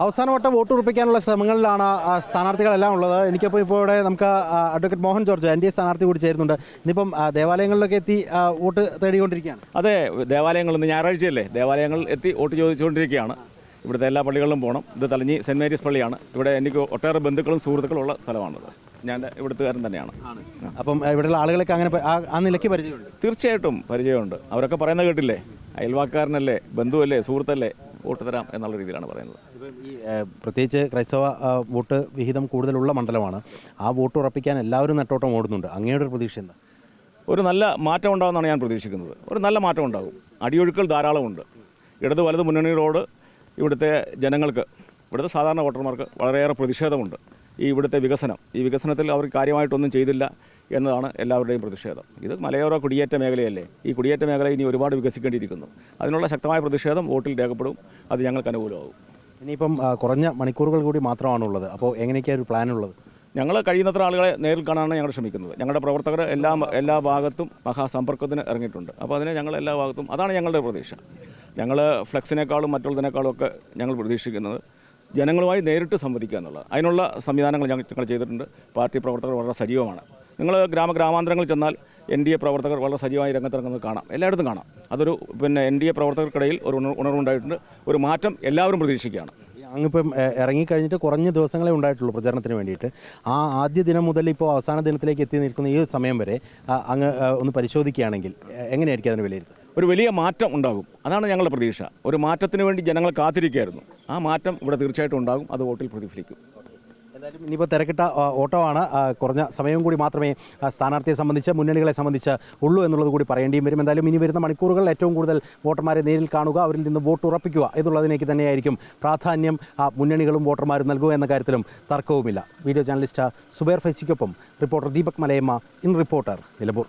അവസാനവട്ടം vote ഉറപ്പിക്കാനുള്ള ശ്രമങ്ങളിലാണ് സ്ഥാനാർത്ഥികളെല്ലാം ഉള്ളത്. എനിക്കപ്പോൾ ഇപ്പോൾ ഇവിടെ നമുക്ക് advocate Mohan George N D A സ്ഥാനാർത്ഥി കൂടി ചേരുന്നുണ്ട്. ഇന്നിപ്പം ദേവാലയങ്ങളിലൊക്കെ എത്തി വോട്ട് തേടിക്കൊണ്ടിരിക്കുകയാണ്. അതെ ദേവാലയങ്ങൾ ഇന്ന് ഞായറാഴ്ചയല്ലേ ദേവാലയങ്ങൾ എത്തി വോട്ട് ചോദിച്ചുകൊണ്ടിരിക്കുകയാണ്. ഇവിടുത്തെ എല്ലാ പള്ളികളിലും പോകണം ഇത് തലഞ്ഞി സെന്റ് മേരീസ് പള്ളിയാണ്. ഇവിടെ എനിക്ക് ഒട്ടേറെ ബന്ധുക്കളും സുഹൃത്തുക്കളും ഉള്ള സ്ഥലമാണത്. ഞാൻ ഇവിടുത്തുകാരൻ തന്നെയാണ്. അപ്പം ഇവിടെയുള്ള ആളുകളൊക്കെ അങ്ങനെ ആ- ആ നിലയ്ക്ക് പരിചയമുണ്ട്. തീർച്ചയായിട്ടും പരിചയമുണ്ട്. അവരൊക്കെ പറയുന്നത് കേട്ടില്ലേ? അയൽവാക്കാരനല്ലേ? ബന്ധുവല്ലേ? സുഹൃത്തല്ലേ? വോട്ട് തരാം എന്നുള്ള രീതിയിലാണ് പറയുന്നത്. ഈ പ്രത്യേകിച്ച് ക്രൈസ്തവ വോട്ട് വിഹിതം കൂടുതലുള്ള മണ്ഡലമാണ്. ആ വോട്ട് ഉറപ്പിക്കാൻ എല്ലാവരും നെട്ടോട്ടം ഓടുന്നുണ്ട്. അങ്ങയുടെ ഒരു പ്രതീക്ഷ എന്താ? ഒരു നല്ല മാറ്റം ഉണ്ടാകുമെന്നാണ് ഞാൻ പ്രതീക്ഷിക്കുന്നത്. ഒരു നല്ല മാറ്റം ഉണ്ടാകും. അടിയൊഴുക്കൾ ധാരാളമുണ്ട്. ഇടത് വലത് മുന്നണികളോട് ഇവിടുത്തെ ജനങ്ങൾക്ക് ഇവിടുത്തെ സാധാരണ വോട്ടർമാർക്ക് വളരെയേറെ പ്രതിഷേധമുണ്ട്. ഈ ഇവിടുത്തെ വികസനം ഈ വികസനത്തിൽ അവർ കാര്യമായിട്ടൊന്നും ചെയ്തില്ല എന്നതാണ് എല്ലാവരുടെയും പ്രതിഷേധം. ഇത് മലയോര കുടിയേറ്റ മേഖലയല്ലേ? ഈ കുടിയേറ്റ മേഖല ഇനി ഒരുപാട് വികസിക്കേണ്ടിയിരിക്കുന്നു. അതിനുള്ള ശക്തമായ പ്രതിഷേധം വോട്ടിൽ രേഖപ്പെടും. അത് ഞങ്ങൾക്ക് അനുകൂലമാകും. ഇനിയിപ്പം കുറഞ്ഞ മണിക്കൂറുകൾ കൂടി മാത്രമാണുള്ളത്. അപ്പോൾ എങ്ങനെയൊക്കെയാണ് ഒരു പ്ലാൻ ഉള്ളത് ഞങ്ങൾ കഴിയുന്നത്ര ആളുകളെ നേരിൽ കാണാനാണ് ഞങ്ങൾ ശ്രമിക്കുന്നത്. ഞങ്ങളുടെ പ്രവർത്തകർ എല്ലാ എല്ലാ ഭാഗത്തും മഹാസമ്പർക്കത്തിന് ഇറങ്ങിയിട്ടുണ്ട്. അപ്പോൾ അതിനെ ഞങ്ങൾ എല്ലാ ഭാഗത്തും അതാണ് ഞങ്ങളുടെ പ്രതീക്ഷ. ഞങ്ങൾ ഫ്ലെക്സിനേക്കാളും മറ്റുള്ളതിനേക്കാളും ഒക്കെ ഞങ്ങൾ പ്രതീക്ഷിക്കുന്നത് ജനങ്ങളുമായി നേരിട്ട് സംവദിക്കുക എന്നുള്ളത് അതിനുള്ള സംവിധാനങ്ങൾ ഞങ്ങൾ ചെയ്തിട്ടുണ്ട്. പാർട്ടി പ്രവർത്തകർ വളരെ സജീവമാണ്. നിങ്ങൾ ഗ്രാമ ഗ്രാമാന്തരങ്ങളിൽ ചെന്നാൽ എൻ ഡി എ പ്രവർത്തകർ വളരെ സജീവമായി രംഗത്തിറങ്ങുന്നത് കാണാം. എല്ലായിടത്തും കാണാം. അതൊരു പിന്നെ എൻ ഡി എ പ്രവർത്തകർക്കിടയിൽ ഒരു ഉണർ- ഉണർവുണ്ടായിട്ടുണ്ട്. ഒരു മാറ്റം എല്ലാവരും പ്രതീക്ഷിക്കുകയാണ്. അങ്ങിപ്പം ഇറങ്ങിക്കഴിഞ്ഞിട്ട് കുറഞ്ഞ ദിവസങ്ങളെ ഉണ്ടായിട്ടുള്ളൂ പ്രചാരണത്തിന് വേണ്ടിയിട്ട്. ആ ആദ്യ ദിനം മുതൽ ഇപ്പോൾ അവസാന ദിനത്തിലേക്ക് എത്തി നിൽക്കുന്ന ഈ സമയം വരെ അങ്ങ് ഒന്ന് പരിശോധിക്കുകയാണെങ്കിൽ എങ്ങനെയായിരിക്കും അതിന് വിലയിരുത്തുക ഒരു വലിയ മാറ്റം ഉണ്ടാകും. അതാണ് ഞങ്ങളുടെ പ്രതീക്ഷ. ഒരു മാറ്റത്തിന് വേണ്ടി ജനങ്ങൾ കാത്തിരിക്കുകയായിരുന്നു. ആ മാറ്റം ഇവിടെ തീർച്ചയായിട്ടും ഉണ്ടാകും. അത് വോട്ടിൽ പ്രതിഫലിക്കും. എന്തായാലും ഇനിയിപ്പോൾ തിരക്കിട്ട ഓട്ടമാണ് കുറഞ്ഞ സമയം കൂടി മാത്രമേ സ്ഥാനാർത്ഥിയെ സംബന്ധിച്ച് മുന്നണികളെ സംബന്ധിച്ച് ഉള്ളൂ എന്നുള്ളത് കൂടി പറയേണ്ടിയും വരും. എന്തായാലും ഇനി വരുന്ന മണിക്കൂറുകൾ ഏറ്റവും കൂടുതൽ വോട്ടർമാരെ നേരിൽ കാണുക അവരിൽ നിന്ന് വോട്ട് ഉറപ്പിക്കുക എന്നുള്ളതിനേക്ക് തന്നെയായിരിക്കും പ്രാധാന്യം മുന്നണികളും വോട്ടർമാരും നൽകുക എന്ന കാര്യത്തിലും തർക്കവുമില്ല. വീഡിയോ ജേർണലിസ്റ്റ് സുബേർ ഫൈസിക്കൊപ്പം reporter Deepak Malayamma in reporter Nilambur.